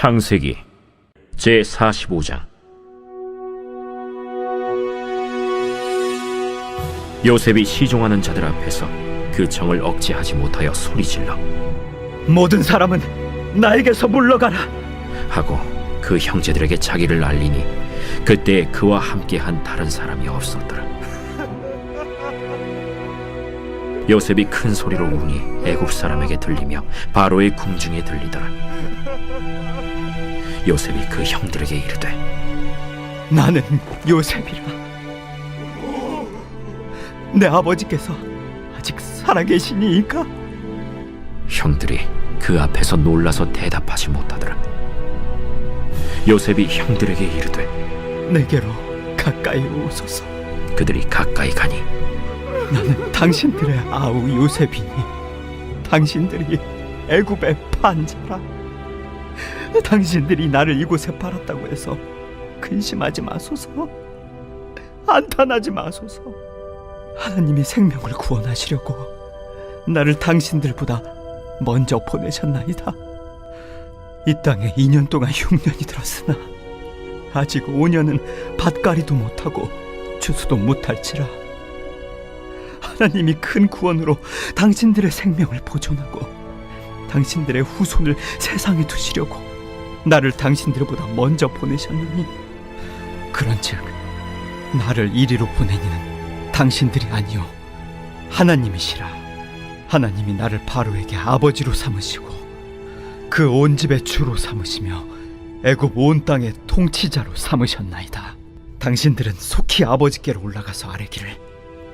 창세기 제 45장 요셉이 시종하는 자들 앞에서 그 정을 억제하지 못하여 소리질러 모든 사람은 나에게서 물러가라. 하고 그 형제들에게 자기를 알리니 그때 그와 함께한 다른 사람이 없었더라 요셉이 큰 소리로 우니 애굽 사람에게 들리며 바로의 궁중에 들리더라 요셉이 그 형들에게 이르되 나는 요셉이라. 내 아버지께서 아직 살아계시니이까 형들이 그 앞에서 놀라서 대답하지 못하더라. 요셉이 형들에게 이르되 내게로 가까이 오소서. 그들이 가까이 가니 나는 당신들의 아우 요셉이니 당신들이 애굽의 판자라. 당신들이 나를 이곳에 팔았다고 해서 근심하지 마소서. 안탄하지 마소서. 하나님이 생명을 구원하시려고 나를 당신들보다 먼저 보내셨나이다. 이 땅에 2년 동안 흉년이 들었으나 아직 5년은 밭가리도 못하고 추수도 못할지라. 하나님이 큰 구원으로 당신들의 생명을 보존하고 당신들의 후손을 세상에 두시려고 나를 당신들보다 먼저 보내셨느니 그런즉 나를 이리로 보내니는 당신들이 아니요 하나님이시라. 하나님이 나를 바로에게 아버지로 삼으시고 그 온 집의 주로 삼으시며 애굽 온 땅의 통치자로 삼으셨나이다. 당신들은 속히 아버지께로 올라가서 아뢰기를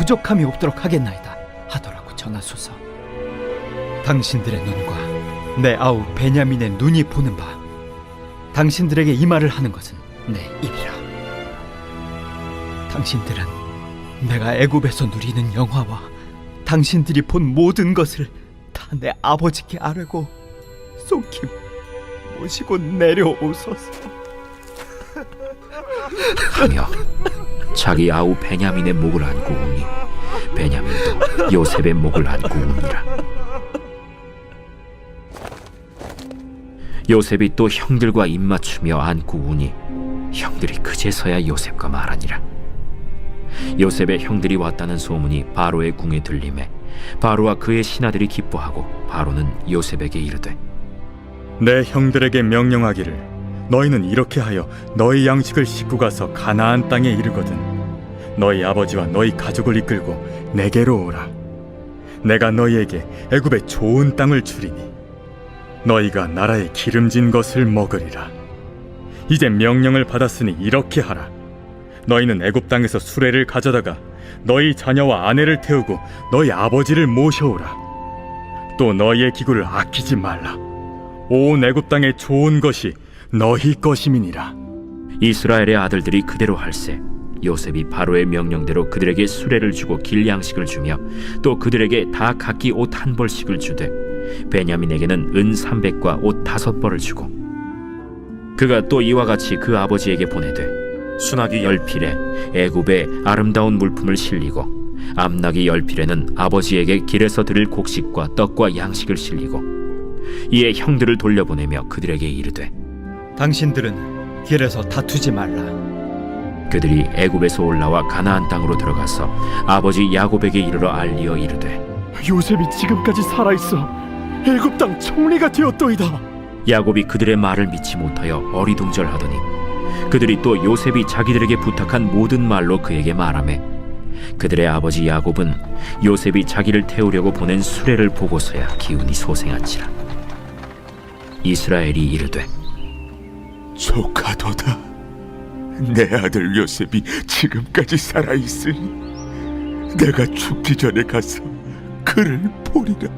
부족함이 없도록 하겠나이다 하더라고 전하소서. 당신들의 눈과 내 아우 베냐민의 눈이 보는 바 당신들에게 이 말을 하는 것은 내 입이라. 당신들은 내가 애굽에서 누리는 영화와 당신들이 본 모든 것을 다 내 아버지께 아뢰고 속히 모시고 내려오소서. 하며 자기 아우 베냐민의 목을 안고 우니 베냐민도 요셉의 목을 안고 우니라. 요셉이 또 형들과 입맞추며 안고 우니 형들이 그제서야 요셉과 말하니라. 요셉의 형들이 왔다는 소문이 바로의 궁에 들림에 바로와 그의 신하들이 기뻐하고 바로는 요셉에게 이르되 내 형들에게 명령하기를 너희는 이렇게 하여 너희 양식을 싣고 가서 가나안 땅에 이르거든 너희 아버지와 너희 가족을 이끌고 내게로 오라. 내가 너희에게 애굽의 좋은 땅을 주리니 너희가 나라의 기름진 것을 먹으리라. 이제 명령을 받았으니 이렇게 하라. 너희는 애굽 땅에서 수레를 가져다가 너희 자녀와 아내를 태우고 너희 아버지를 모셔오라. 또 너희의 기구를 아끼지 말라. 온 애굽 땅의 좋은 것이 너희 것임이니라. 이스라엘의 아들들이 그대로 할세 요셉이 바로의 명령대로 그들에게 수레를 주고 길 양식을 주며 또 그들에게 다 각기 옷 한 벌씩을 주되 베냐민에게는 은 삼백과 옷 다섯 벌을 주고 그가 또 이와 같이 그 아버지에게 보내되 순하기 열 필에 애굽의 아름다운 물품을 실리고 암나기 열 필에는 아버지에게 길에서 드릴 곡식과 떡과 양식을 실리고 이에 형들을 돌려보내며 그들에게 이르되 당신들은 길에서 다투지 말라 그들이 애굽에서 올라와 가나안 땅으로 들어가서 아버지 야곱에게 이르러 알리어 이르되 요셉이 지금까지 살아있어 애굽 땅 총리가 되었도이다. 야곱이 그들의 말을 믿지 못하여 어리둥절하더니 그들이 또 요셉이 자기들에게 부탁한 모든 말로 그에게 말하매 그들의 아버지 야곱은 요셉이 자기를 태우려고 보낸 수레를 보고서야 기운이 소생한지라 이스라엘이 이르되 조카도다. 내 아들 요셉이 지금까지 살아 있으니 내가 죽기 전에 가서 그를 보리라.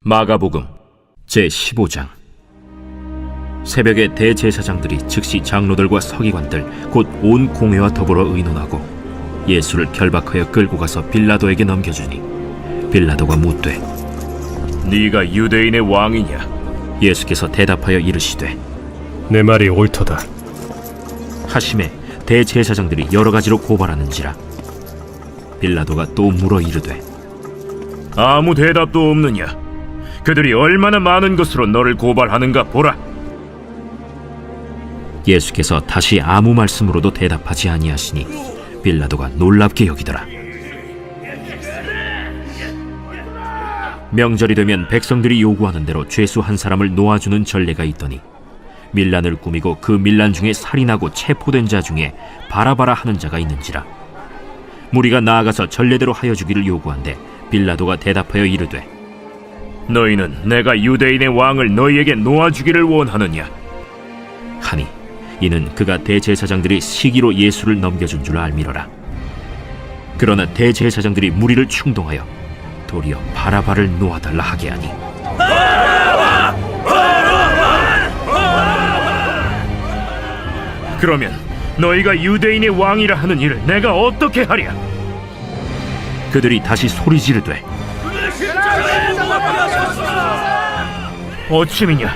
마가복음 제 15장 새벽에 대제사장들이 즉시 장로들과 서기관들 곧 온 공회와 더불어 의논하고 예수를 결박하여 끌고 가서 빌라도에게 넘겨주니 빌라도가 묻되 네가 유대인의 왕이냐? 예수께서 대답하여 이르시되 내 말이 옳도다. 하심에 대제사장들이 여러 가지로 고발하는지라. 빌라도가 또 물어 이르되 아무 대답도 없느냐? 그들이 얼마나 많은 것으로 너를 고발하는가 보라. 예수께서 다시 아무 말씀으로도 대답하지 아니하시니 빌라도가 놀랍게 여기더라 명절이 되면 백성들이 요구하는 대로 죄수 한 사람을 놓아주는 전례가 있더니 밀란을 꾸미고 그 밀란 중에 살인하고 체포된 자 중에 바라바라 하는 자가 있는지라. 무리가 나아가서 전례대로 하여 주기를 요구한데 빌라도가 대답하여 이르되 너희는 내가 유대인의 왕을 너희에게 놓아주기를 원하느냐? 하니 이는 그가 대제사장들이 시기로 예수를 넘겨준 줄 알미러라. 그러나 대제사장들이 무리를 충동하여 도리어 바라바를 놓아달라 하게 하니. 그러면 너희가 유대인의 왕이라 하는 일을 내가 어떻게 하랴? 그들이 다시 소리 지르되 어찌미냐?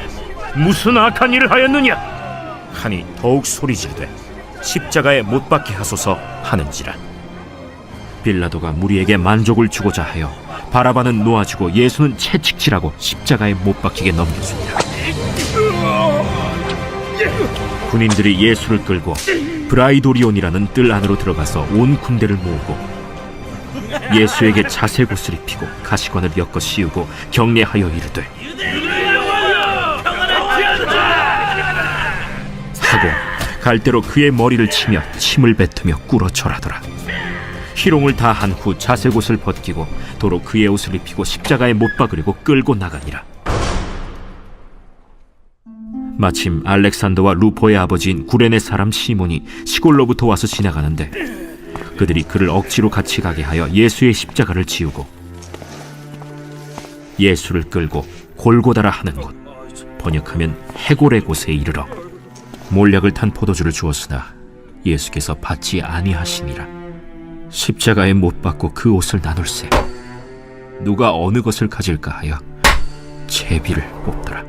무슨 악한 일을 하였느냐? 하니 더욱 소리 지르되 십자가에 못 박게 하소서 하는지라. 빌라도가 무리에게 만족을 주고자 하여 바라바는 놓아주고 예수는 채찍질하고 십자가에 못 박히게 넘겨줍니다. 군인들이 예수를 끌고 브라이도리온이라는 뜰 안으로 들어가서 온 군대를 모으고 예수에게 자색옷을 입히고 가시관을 엮어 씌우고 경례하여 이르되 하고 갈대로 그의 머리를 치며 침을 뱉으며 꿇어 절하더라 희롱을 다한 후 자색 옷을 벗기고 도로 그의 옷을 입히고 십자가에 못 박으려고 끌고 나가니라. 마침 알렉산더와 루포의 아버지인 구레네 사람 시몬이 시골로부터 와서 지나가는데 그들이 그를 억지로 같이 가게 하여 예수의 십자가를 지우고 예수를 끌고 골고다라 하는 곳 번역하면 해골의 곳에 이르러 몰약을 탄 포도주를 주었으나 예수께서 받지 아니하시니라 십자가에 못 박고 그 옷을 나눌세. 누가 어느 것을 가질까 하여 제비를 뽑더라.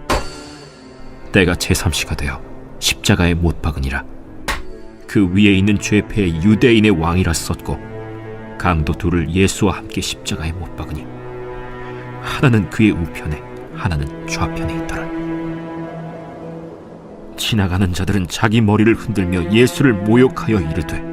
때가 제3시가 되어 십자가에 못 박으니라. 그 위에 있는 죄패의 유대인의 왕이라 썼고 강도 둘을 예수와 함께 십자가에 못 박으니 하나는 그의 우편에 하나는 좌편에 있더라. 지나가는 자들은 자기 머리를 흔들며 예수를 모욕하여 이르되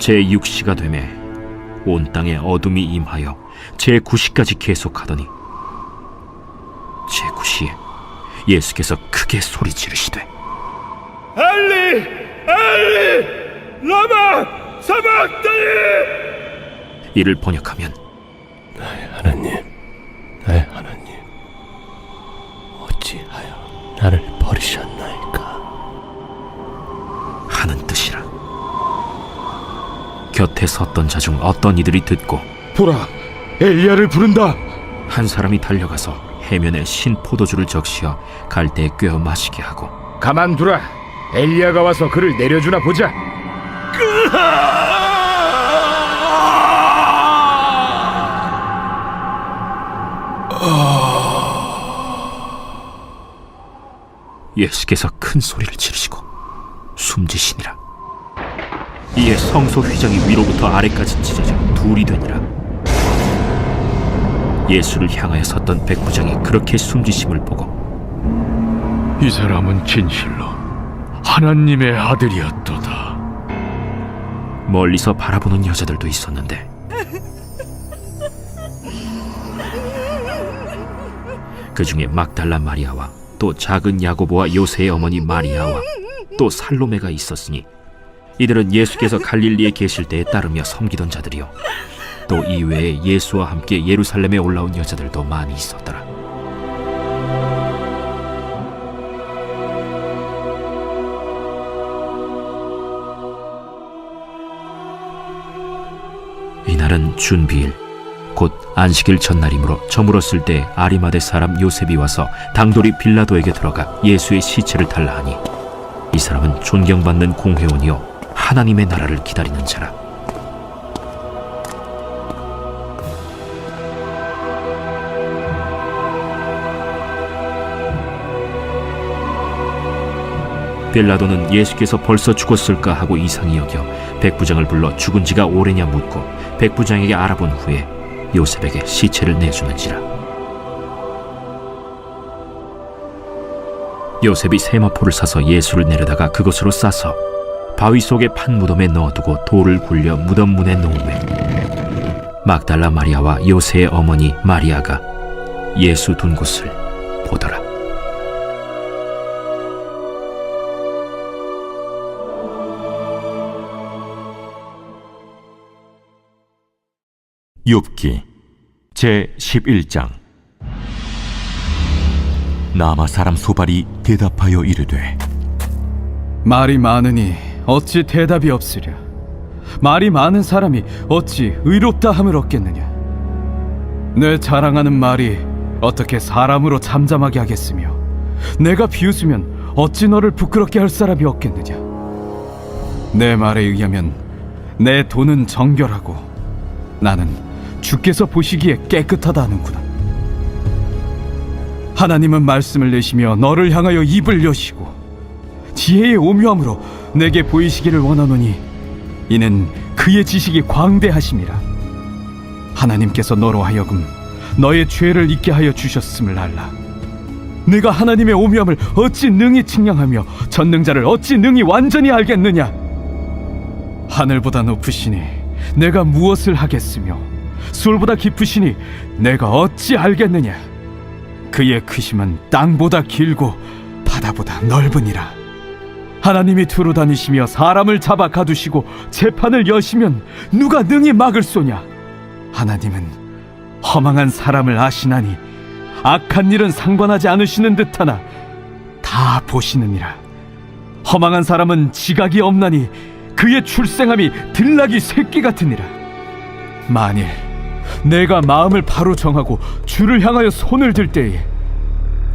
제6시가 되매 온 땅에 어둠이 임하여 제9시까지 계속하더니 제9시에 예수께서 크게 소리 지르시되 엘리, 엘리, 라마 사박다니. 이를 번역하면 하나님, 나의 하나님, 어찌하여 나를 버리셨나이 곁에 섰던 자 중 어떤 이들이 듣고 보라, 엘리야를 부른다. 한 사람이 달려가서 해면에 신 포도주를 적시어 갈대에 꿰어 마시게 하고 가만두라. 엘리야가 와서 그를 내려주나 보자. 예수께서 큰 소리를 지르시고 숨지시니라. 이에 성소 휘장이 위로부터 아래까지 찢어져 둘이 되니라. 예수를 향하여 섰던 백부장이 그렇게 숨지심을 보고 이 사람은 진실로 하나님의 아들이었도다. 멀리서 바라보는 여자들도 있었는데 그 중에 막달라 마리아와 또 작은 야고보와 요새의 어머니 마리아와 또 살로메가 있었으니 이들은 예수께서 갈릴리에 계실 때에 따르며 섬기던 자들이요. 또 이외에 예수와 함께 예루살렘에 올라온 여자들도 많이 있었더라. 이날은 준비일 곧 안식일 전날이므로 저물었을 때 아리마대 사람 요셉이 와서 당돌이 빌라도에게 들어가 예수의 시체를 달라 하니 이 사람은 존경받는 공회원이요 하나님의 나라를 기다리는 자라. 빌라도는 예수께서 벌써 죽었을까 하고 이상히 여겨 백부장을 불러 죽은 지가 오래냐 묻고 백부장에게 알아본 후에 요셉에게 시체를 내주는지라. 요셉이 세마포를 사서 예수를 내려다가 그것으로 싸서 바위 속에 판 무덤에 넣어두고 돌을 굴려 무덤 문에 놓음에 막달라 마리아와 요새의 어머니 마리아가 예수 둔 곳을 보더라. 욥기 제 11장. 나마 사람 소발이 대답하여 이르되 말이 많으니 어찌 대답이 없으랴? 말이 많은 사람이 어찌 의롭다 함을 얻겠느냐? 내 자랑하는 말이 어떻게 사람으로 잠잠하게 하겠으며 내가 비웃으면 어찌 너를 부끄럽게 할 사람이 없겠느냐? 내 말에 의하면 내 돈은 정결하고 나는 주께서 보시기에 깨끗하다 하는구나. 하나님은 말씀을 내시며 너를 향하여 입을 여시고 지혜의 오묘함으로 내게 보이시기를 원하노니 이는 그의 지식이 광대하심이라. 하나님께서 너로 하여금 너의 죄를 잊게 하여 주셨음을 알라. 내가 하나님의 오묘함을 어찌 능히 측량하며 전능자를 어찌 능히 완전히 알겠느냐? 하늘보다 높으시니 내가 무엇을 하겠으며 술보다 깊으시니 내가 어찌 알겠느냐? 그의 크심은 땅보다 길고 바다보다 넓으니라 하나님이 두루 다니시며 사람을 잡아 가두시고 재판을 여시면 누가 능히 막을 소냐? 하나님은 허망한 사람을 아시나니 악한 일은 상관하지 않으시는 듯하나 다 보시느니라. 허망한 사람은 지각이 없나니 그의 출생함이 들나기 새끼 같으니라. 만일 내가 마음을 바로 정하고 주를 향하여 손을 들 때에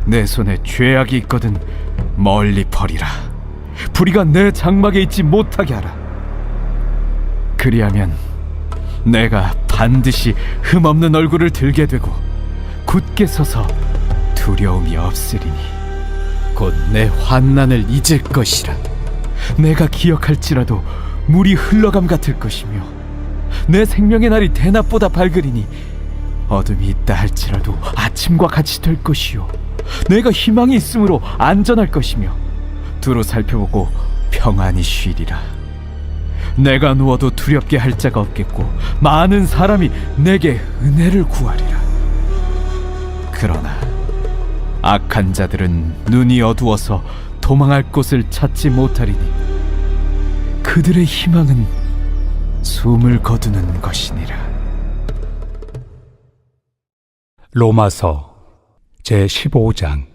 내 손에 죄악이 있거든 멀리 버리라 불의가 내 장막에 있지 못하게 하라. 그리하면 내가 반드시 흠없는 얼굴을 들게 되고 굳게 서서 두려움이 없으리니 곧 내 환난을 잊을 것이라. 내가 기억할지라도 물이 흘러감 같을 것이며 내 생명의 날이 대낮보다 밝으리니 어둠이 있다 할지라도 아침과 같이 될 것이요. 내가 희망이 있으므로 안전할 것이며 두루 살펴보고 평안히 쉬리라. 내가 누워도 두렵게 할 자가 없겠고 많은 사람이 내게 은혜를 구하리라. 그러나 악한 자들은 눈이 어두워서 도망할 곳을 찾지 못하리니 그들의 희망은 숨을 거두는 것이니라. 로마서 제 15장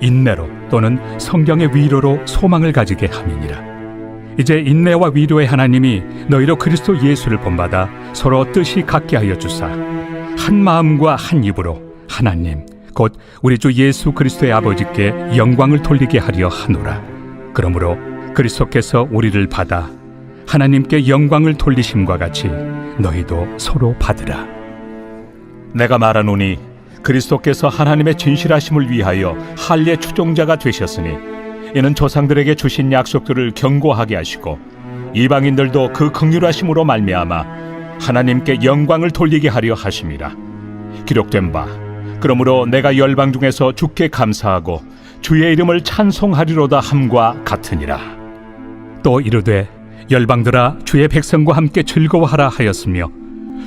인내로 또는 성경의 위로로 소망을 가지게 함이니라. 이제 인내와 위로의 하나님이 너희로 그리스도 예수를 본받아 서로 뜻이 같게 하여 주사 한 마음과 한 입으로 하나님 곧 우리 주 예수 그리스도의 아버지께 영광을 돌리게 하려 하노라. 그러므로 그리스도께서 우리를 받아 하나님께 영광을 돌리심과 같이 너희도 서로 받으라. 내가 말하노니 그리스도께서 하나님의 진실하심을 위하여 할례 추종자가 되셨으니 이는 조상들에게 주신 약속들을 경고하게 하시고 이방인들도 그 긍휼하심으로 말미암아 하나님께 영광을 돌리게 하려 하심이라 기록된 바 그러므로 내가 열방 중에서 주께 감사하고 주의 이름을 찬송하리로다 함과 같으니라. 또 이르되 열방들아 주의 백성과 함께 즐거워하라 하였으며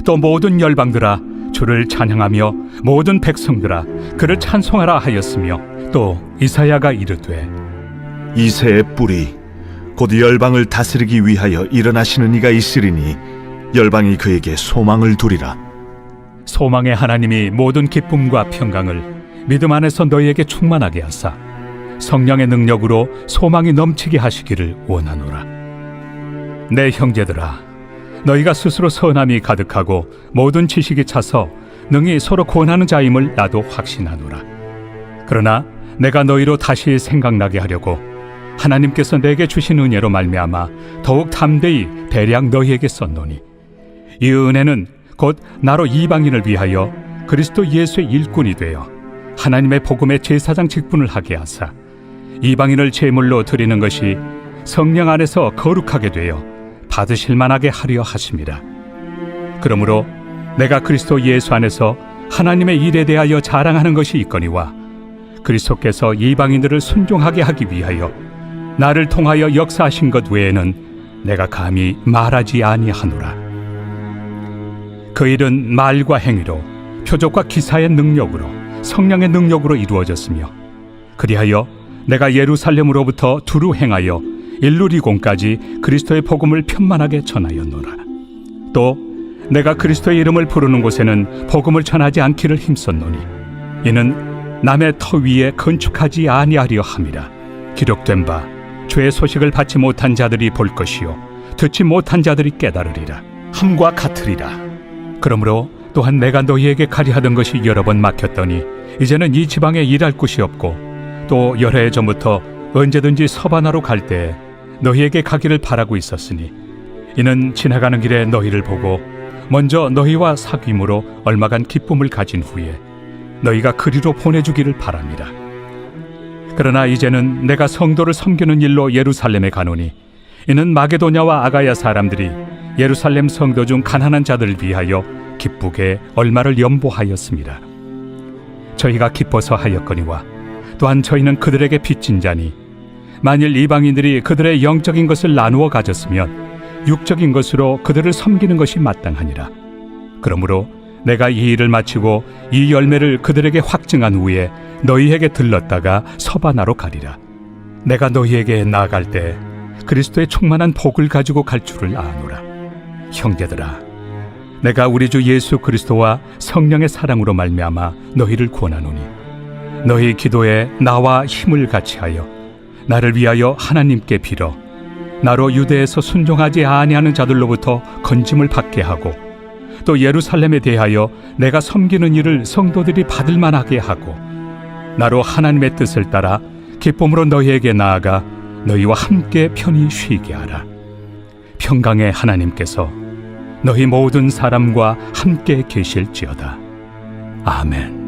또 모든 열방들아 주를 찬양하며 모든 백성들아 그를 찬송하라 하였으며 또 이사야가 이르되 이새의 뿌리 곧 열방을 다스리기 위하여 일어나시는 이가 있으리니 열방이 그에게 소망을 두리라 소망의 하나님이 모든 기쁨과 평강을 믿음 안에서 너희에게 충만하게 하사 성령의 능력으로 소망이 넘치게 하시기를 원하노라. 내 형제들아, 너희가 스스로 선함이 가득하고 모든 지식이 차서 능히 서로 권하는 자임을 나도 확신하노라. 그러나 내가 너희로 다시 생각나게 하려고 하나님께서 내게 주신 은혜로 말미암아 더욱 담대히 대량 너희에게 썼노니 이 은혜는 곧 나로 이방인을 위하여 그리스도 예수의 일꾼이 되어 하나님의 복음의 제사장 직분을 하게 하사 이방인을 제물로 드리는 것이 성령 안에서 거룩하게 되어 받으실 만하게 하려 하심이라 그러므로 내가 그리스도 예수 안에서 하나님의 일에 대하여 자랑하는 것이 있거니와 그리스도께서 이방인들을 순종하게 하기 위하여 나를 통하여 역사하신 것 외에는 내가 감히 말하지 아니하노라. 그 일은 말과 행위로 표적과 기사의 능력으로 성령의 능력으로 이루어졌으며 그리하여 내가 예루살렘으로부터 두루 행하여 일루리공까지 그리스도의 복음을 편만하게 전하였노라. 또 내가 그리스도의 이름을 부르는 곳에는 복음을 전하지 않기를 힘썼노니 이는 남의 터 위에 건축하지 아니하려 함이라. 기록된 바 죄의 소식을 받지 못한 자들이 볼 것이요 듣지 못한 자들이 깨달으리라. 함과 같으리라. 그러므로 또한 내가 너희에게 가리하던 것이 여러 번 막혔더니 이제는 이 지방에 일할 곳이 없고 또 여러 해 전부터 언제든지 서바나로 갈 때 너희에게 가기를 바라고 있었으니 이는 지나가는 길에 너희를 보고 먼저 너희와 사귐으로 얼마간 기쁨을 가진 후에 너희가 그리로 보내주기를 바랍니다. 그러나 이제는 내가 성도를 섬기는 일로 예루살렘에 가노니 이는 마게도냐와 아가야 사람들이 예루살렘 성도 중 가난한 자들을 위하여 기쁘게 얼마를 연보하였습니다. 저희가 기뻐서 하였거니와 또한 저희는 그들에게 빚진 자니 만일 이방인들이 그들의 영적인 것을 나누어 가졌으면 육적인 것으로 그들을 섬기는 것이 마땅하니라. 그러므로 내가 이 일을 마치고 이 열매를 그들에게 확증한 후에 너희에게 들렀다가 서바나로 가리라. 내가 너희에게 나아갈 때 그리스도의 충만한 복을 가지고 갈 줄을 아노라. 형제들아, 내가 우리 주 예수 그리스도와 성령의 사랑으로 말미암아 너희를 권하노니 너희 기도에 나와 힘을 같이하여 나를 위하여 하나님께 빌어 나로 유대에서 순종하지 아니하는 자들로부터 건짐을 받게 하고 또 예루살렘에 대하여 내가 섬기는 일을 성도들이 받을 만하게 하고 나로 하나님의 뜻을 따라 기쁨으로 너희에게 나아가 너희와 함께 편히 쉬게 하라. 평강의 하나님께서 너희 모든 사람과 함께 계실지어다. 아멘